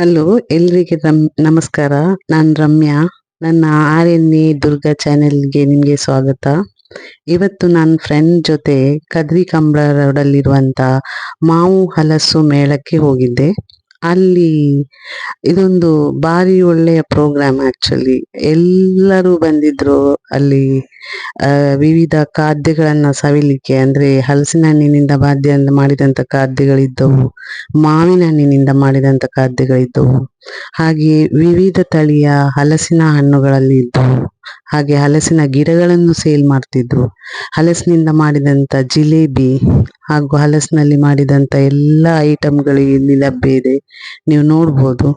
Hello, ಎಲ್ರಿಗೆ ನಮಸ್ಕಾರ. ನಾನು ರಮ್ಯಾ. ನನ್ನ ಆರ್ ಎನ್ ಎ ದುರ್ಗಾ ಚಾನೆಲ್ಗೆ ನಿಮಗೆ ಸ್ವಾಗತ. ಇವತ್ತು ನನ್ನ ಫ್ರೆಂಡ್ ಜೊತೆ ಕದ್ರಿ ಕಂಬಳ ರೋಡಲ್ಲಿರುವಂಥ ಮಾವು ಹಲಸು ಮೇಳಕ್ಕೆ ಹೋಗಿದ್ದೆ. ಅಲ್ಲಿ ಇದೊಂದು ಬಾರಿ ಒಳ್ಳೆಯ ಪ್ರೋಗ್ರಾಮ್ ಆಕ್ಚುಲಿ ಎಲ್ಲರೂ ಬಂದಿದ್ರು ಅಲ್ಲಿ ವಿವಿಧ ಖಾದ್ಯಗಳನ್ನ ಸವಿಲಿಕ್ಕೆ. ಅಂದ್ರೆ ಹಲಸಿನ ಹಣ್ಣಿನಿಂದ ಬಾಧ್ಯ ಮಾಡಿದಂತ ಖಾದ್ಯಗಳಿದ್ದವು, ಮಾವಿನ ಹಣ್ಣಿನಿಂದ ಮಾಡಿದಂತ ಖಾದ್ಯಗಳಿದ್ದವು. ಹಾಗೆ ವಿವಿಧ ತಳಿಯ ಹಲಸಿನ ಹಣ್ಣುಗಳಲ್ಲಿ ಇದ್ದವು ಹಾಗೆ ಹಲಸಿನ ಗಿಡಗಳನ್ನು ಸೇಲ್ ಮಾಡ್ತಿದ್ರು. ಹಲಸಿನಿಂದ ಮಾಡಿದಂತ ಜಿಲೇಬಿ ಹಾಗೂ ಹಲಸಿನಲ್ಲಿ ಮಾಡಿದಂತ ಎಲ್ಲ ಐಟಮ್ಗಳು ಇಲ್ಲಿ ಲಭ್ಯ ಇದೆ. ನೀವು ನೋಡ್ಬೋದು.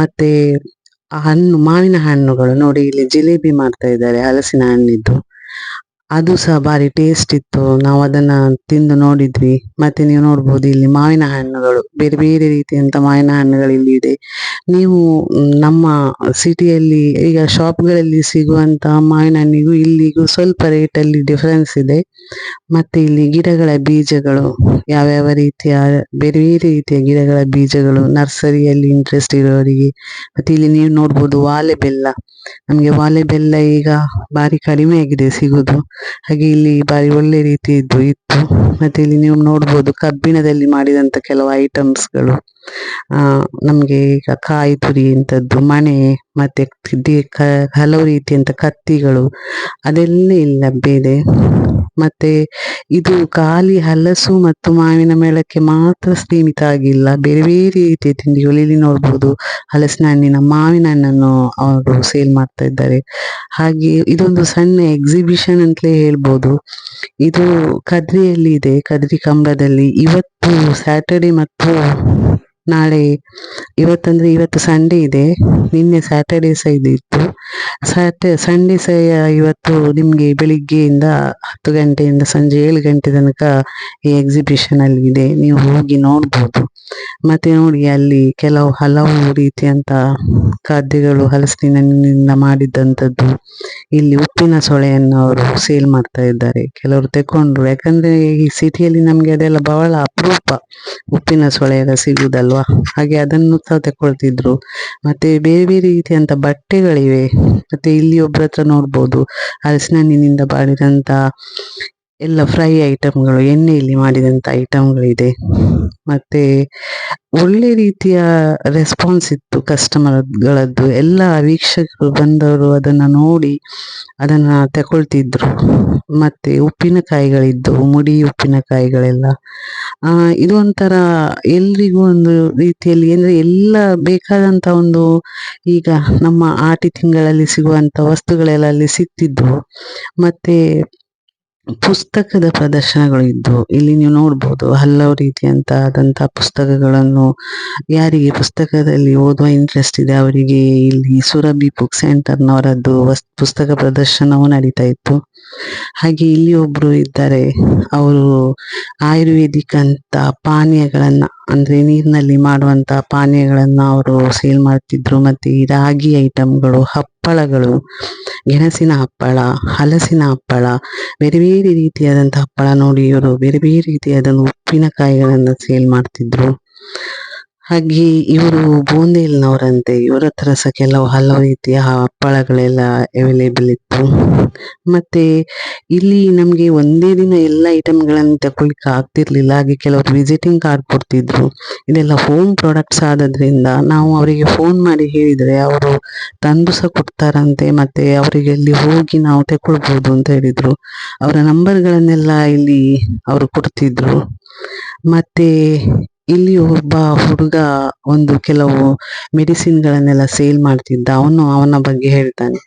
ಮತ್ತೆ ಹಣ್ಣು, ಮಾವಿನ ಹಣ್ಣುಗಳು ನೋಡಿ, ಇಲ್ಲಿ ಜಿಲೇಬಿ ಮಾಡ್ತಾ ಇದ್ದಾರೆ ಹಲಸಿನ ಹಣ್ಣಿದ್ದು. ಅದು ಸಹ ಬಾರಿ ಟೇಸ್ಟ್ ಇತ್ತು. ನಾವು ಅದನ್ನ ತಿಂದು ನೋಡಿದ್ವಿ. ಮತ್ತೆ ನೀವು ನೋಡ್ಬೋದು ಇಲ್ಲಿ ಮಾವಿನ ಹಣ್ಣುಗಳು. ಬೇರೆ ಬೇರೆ ರೀತಿಯಂತ ಮಾವಿನ ಹಣ್ಣುಗಳು ಇಲ್ಲಿ ಇದೆ. ನೀವು ನಮ್ಮ ಸಿಟಿಯಲ್ಲಿ ಈಗ ಶಾಪ್ಗಳಲ್ಲಿ ಸಿಗುವಂತ ಮಾವಿನ ಹಣ್ಣಿಗೂ ಇಲ್ಲಿಗೂ ಸ್ವಲ್ಪ ರೇಟಲ್ಲಿ ಡಿಫರೆನ್ಸ್ ಇದೆ. ಮತ್ತೆ ಇಲ್ಲಿ ಗಿಡಗಳ ಬೀಜಗಳು, ಯಾವ್ಯಾವ ರೀತಿಯ, ಬೇರೆ ಬೇರೆ ರೀತಿಯ ಗಿಡಗಳ ಬೀಜಗಳು ನರ್ಸರಿಯಲ್ಲಿ ಇಂಟ್ರೆಸ್ಟ್ ಇರೋರಿಗೆ. ಮತ್ತೆ ಇಲ್ಲಿ ನೀವು ನೋಡ್ಬೋದು ವಾಲೆ ಬೆಲ್ಲ ನಮಗೆ ವಾಲೆ ಬೆಲ್ಲ ಈಗ ಬಾರಿ ಕಡಿಮೆ ಆಗಿದೆ ಸಿಗುದು. ಹಾಗೆ ಇಲ್ಲಿ ಬಾರಿ ಒಳ್ಳೆ ರೀತಿಯದ್ದು ಇತ್ತು. ಮತ್ತೆ ಇಲ್ಲಿ ನೀವು ನೋಡಬಹುದು ಕಬ್ಬಿಣದಲ್ಲಿ ಮಾಡಿದಂತ ಕೆಲವು ಐಟಮ್ಸ್ಗಳು ಆ ನಮ್ಗೆ ಈಗ ಕಾಯಿ ತುರಿ ಇಂಥದ್ದು, ಮಣೆ, ಮತ್ತೆ ದಿ- ಕ- ಹಲವು ರೀತಿಯಂಥ ಕತ್ತಿಗಳು, ಅದೆಲ್ಲ ಇಲ್ಲಿ ಲಭ್ಯ ಇದೆ ಮತ್ತೆ ಇದು ಖಾಲಿ ಹಲಸು ಮತ್ತು ಮಾವಿನ ಮೇಳಕ್ಕೆ ಮಾತ್ರ ಸೀಮಿತ ಆಗಿಲ್ಲ. ಬೇರೆ ಬೇರೆ ರೀತಿಯ ತಿಂಡಿಗಳು ಇಲ್ಲಿ ನೋಡ್ಬೋದು. ಹಲಸಿನ ಹಣ್ಣಿನ, ಮಾವಿನ ಹಣ್ಣನ್ನು ಅವರು ಸೇಲ್ ಮಾಡ್ತಾ ಇದ್ದಾರೆ. ಹಾಗೆ ಇದೊಂದು ಸಣ್ಣ ಎಕ್ಸಿಬಿಷನ್ ಅಂತಲೇ ಹೇಳ್ಬೋದು. ಇದು ಕದ್ರಿಯಲ್ಲಿ ಇದೆ. ಕದ್ರಿ ಕಂಬದಲ್ಲಿ ಇವತ್ತು ಸ್ಯಾಟರ್ಡೆ ಮತ್ತು ನಾಳೆ ಇವತ್ತಂದ್ರೆ ಇವತ್ತು ಸಂಡೇ ಇದೆ. ನಿನ್ನೆ ಸ್ಯಾಟರ್ಡೆ ಸಹ ಇದು ಇತ್ತು. ಸ್ಯಾಟ ಸಂಡೇ ಸಹ ಇವತ್ತು ನಿಮ್ಗೆ ಬೆಳಿಗ್ಗೆಯಿಂದ ಹತ್ತು ಗಂಟೆಯಿಂದ ಸಂಜೆ ಏಳು ಗಂಟೆ ತನಕ ಈ ಎಕ್ಸಿಬಿಷನ್ ಅಲ್ಲಿ ಇದೆ ನೀವು ಹೋಗಿ ನೋಡ್ಬೋದು. ಮತ್ತೆ ನೋಡಿ ಅಲ್ಲಿ ಕೆಲವು ಹಲವು ರೀತಿಯಂತ ಖಾದ್ಯಗಳು ಹಲಸಿನಿಂದ ಮಾಡಿದ್ದಂಥದ್ದು ಇಲ್ಲಿ ಉಪ್ಪಿನ ಸೊಳೆಯನ್ನು ಅವರು ಸೇಲ್ ಮಾಡ್ತಾ ಇದ್ದಾರೆ. ಕೆಲವರು ತೆಕೊಂಡ್ರು ಯಾಕಂದ್ರೆ ಈ ಸಿಟಿಯಲ್ಲಿ ನಮ್ಗೆ ಅದೆಲ್ಲ ಬಹಳ ಅಪರೂಪ ಉಪ್ಪಿನ ಸೊಳೆ ಎಲ್ಲ ಸಿಗುದಲ್ವಾ? ಹಾಗೆ ಅದನ್ನು ಸಹ ತೆಕೊಳ್ತಿದ್ರು ಮತ್ತೆ ಬೇರೆ ಬೇರೆ ರೀತಿಯಂತ ಬಟ್ಟೆಗಳಿವೆ. ಮತ್ತೆ ಇಲ್ಲಿ ಒಬ್ರ ಹತ್ರ ನೋಡ್ಬೋದು ಹಲಸಿನ ಹಣ್ಣಿನಿಂದ ಮಾಡಿದಂತ ಎಲ್ಲ ಫ್ರೈ ಐಟಮ್ಗಳು, ಎಣ್ಣೆಯಲ್ಲಿ ಮಾಡಿದಂಥ ಐಟಮ್ಗಳಿದೆ. ಮತ್ತು ಒಳ್ಳೆ ರೀತಿಯ ರೆಸ್ಪಾನ್ಸ್ ಇತ್ತು ಕಸ್ಟಮರ್ಗಳದ್ದು ಎಲ್ಲ ವೀಕ್ಷಕರು ಬಂದವರು ಅದನ್ನು ನೋಡಿ ಅದನ್ನು ತಗೊಳ್ತಿದ್ರು. ಮತ್ತು ಉಪ್ಪಿನಕಾಯಿಗಳಿದ್ದವು, ಮುಡಿ ಉಪ್ಪಿನಕಾಯಿಗಳೆಲ್ಲ. ಇದು ಒಂಥರ ಎಲ್ರಿಗೂ ಒಂದು ರೀತಿಯಲ್ಲಿ ಅಂದರೆ ಎಲ್ಲ ಬೇಕಾದಂಥ ಒಂದು ಈಗ ನಮ್ಮ ಆಟಿ ತಿಂಗಳಲ್ಲಿ ಸಿಗುವಂಥ ವಸ್ತುಗಳೆಲ್ಲ ಅಲ್ಲಿ ಸಿಗ್ತಿದ್ವು ಮತ್ತೆ ಪುಸ್ತಕದ ಪ್ರದರ್ಶನಗಳು ಇದ್ದವು ಇಲ್ಲಿ ನೀವು ನೋಡ್ಬೋದು ಹಲವು ರೀತಿಯಂತಹ ಆದಂತ ಪುಸ್ತಕಗಳನ್ನು ಯಾರಿಗೆ ಪುಸ್ತಕದಲ್ಲಿ ಓದುವ ಇಂಟ್ರೆಸ್ಟ್ ಇದೆ ಅವರಿಗೆ ಇಲ್ಲಿ ಸುರಭಿ ಬುಕ್ ಸೆಂಟರ್ನವರದ್ದು ವಸ್, ಪುಸ್ತಕ ಪ್ರದರ್ಶನವು ನಡೀತಾ ಇತ್ತು. ಹಾಗೆ ಇಲ್ಲಿ ಒಬ್ರು ಇದ್ದಾರೆ. ಅವರು ಆಯುರ್ವೇದಿಕ್ ಅಂತ ಪಾನೀಯಗಳನ್ನ, ಅಂದ್ರೆ ನೀರಿನಲ್ಲಿ ಮಾಡುವಂತ ಪಾನೀಯಗಳನ್ನ ಅವರು ಸೇಲ್ ಮಾಡ್ತಿದ್ರು. ಮತ್ತೆ ಈ ರಾಗಿ ಐಟಮ್ಗಳು ಹಪ್ಪಳಗಳು, ಗೆಣಸಿನ ಹಪ್ಪಳ, ಹಲಸಿನ ಹಪ್ಪಳ, ಬೇರೆ ಬೇರೆ ರೀತಿಯಾದಂತಹ ಹಪ್ಪಳ ನೋಡಿ ಇವರು ಬೇರೆ ಬೇರೆ ರೀತಿಯಾದ ಉಪ್ಪಿನಕಾಯಿಗಳನ್ನ ಸೇಲ್ ಮಾಡ್ತಿದ್ರು. ಹಾಗೆ ಇವರು ಬೂಂದೇಲ್ನವರಂತೆ, ಇವರ ಹತ್ರ ಸಹ ಕೆಲವು ಹಲವು ರೀತಿಯ ಹಪ್ಪಳಗಳೆಲ್ಲ ಅವೈಲೇಬಲ್ ಇತ್ತು. ಮತ್ತೆ ಇಲ್ಲಿ ನಮಗೆ ಒಂದೇ ದಿನ ಎಲ್ಲ ಐಟಮ್ಗಳನ್ನು ತಗೊಳ್ಳಿಕ್ಕೆ ಆಗ್ತಿರ್ಲಿಲ್ಲ, ಹಾಗೆ ಕೆಲವರು ವಿಸಿಟಿಂಗ್ ಕಾರ್ಡ್ ಕೊಡ್ತಿದ್ರು. ಇದೆಲ್ಲ ಹೋಮ್ ಪ್ರಾಡಕ್ಟ್ಸ್ ಆದದ್ರಿಂದ ನಾವು ಅವರಿಗೆ ಫೋನ್ ಮಾಡಿ ಹೇಳಿದರೆ ಅವರು ತಂದು ಸಹ ಕೊಡ್ತಾರಂತೆ, ಮತ್ತೆ ಅವರಿಗೆ ಅಲ್ಲಿ ಹೋಗಿ ನಾವು ತಗೊಳ್ಬೋದು ಅಂತ ಹೇಳಿದ್ರು. ಅವರ ನಂಬರ್ಗಳನ್ನೆಲ್ಲ ಇಲ್ಲಿ ಅವರು ಕೊಡ್ತಿದ್ರು. ಮತ್ತೆ ಇಲ್ಲಿ ಒಬ್ಬ ಹುಡುಗ ಒಂದು ಕೆಲವು ಮೆಡಿಸಿನ್ ಗಳನ್ನೆಲ್ಲ ಸೇಲ್ ಮಾಡ್ತಿದ್ದ. ಅವನು ಅವನ ಬಗ್ಗೆ ಹೇಳ್ತಾನೆ.